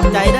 อบใจเด้อ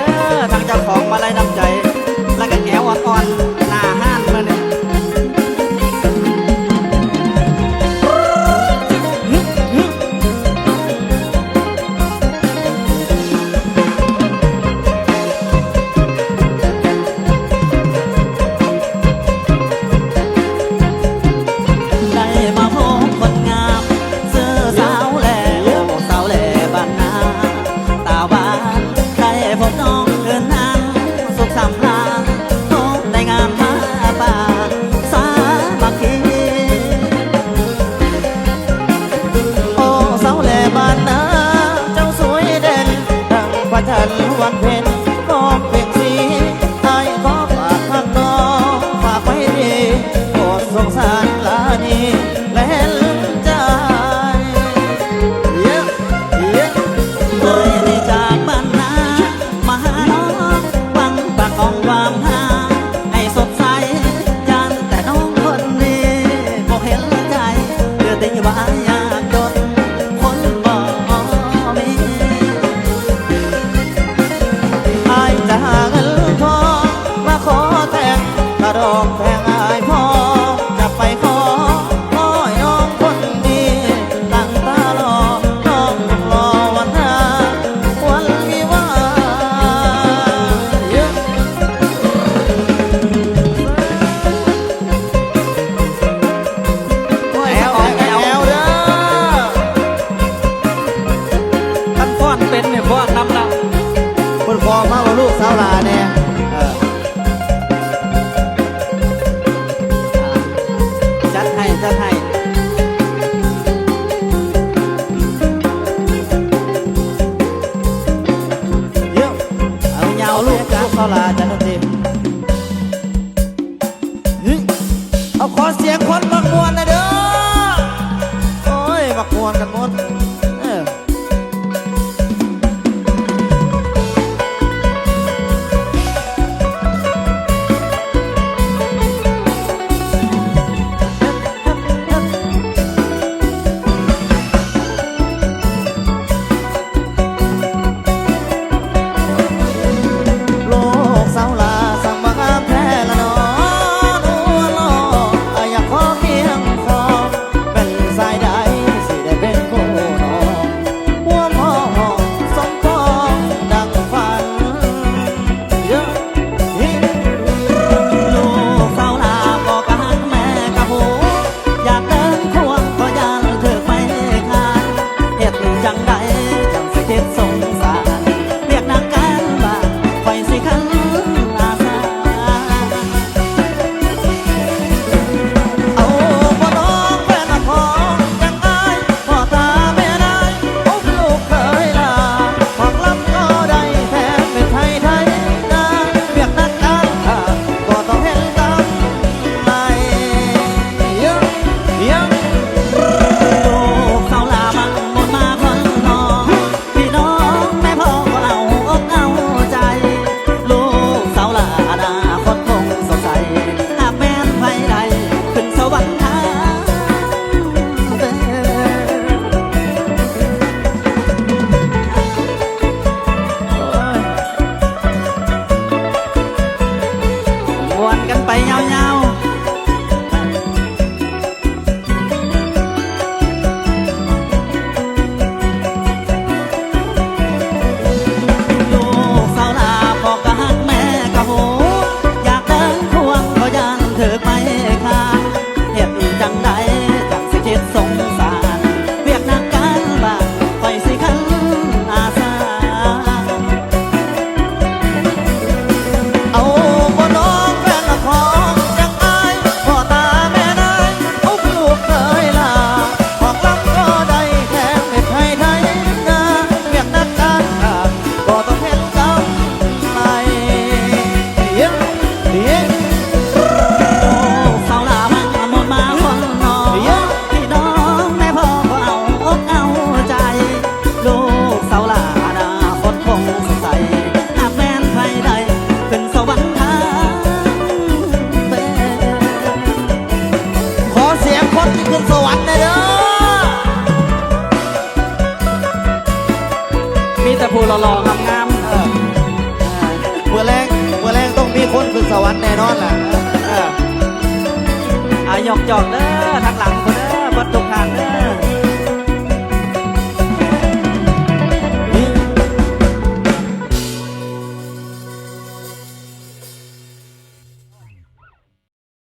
บอมาว่าลูกสาวลาเนี่ยจัดให้จัดให้เยอะเอาเงาลูกลูสาวลาจัดดเฮ้ยเอาขอเสียงคน นขึ้นสวรรค์แน่นอนแหละอายอกจอกเด้อทางหลัง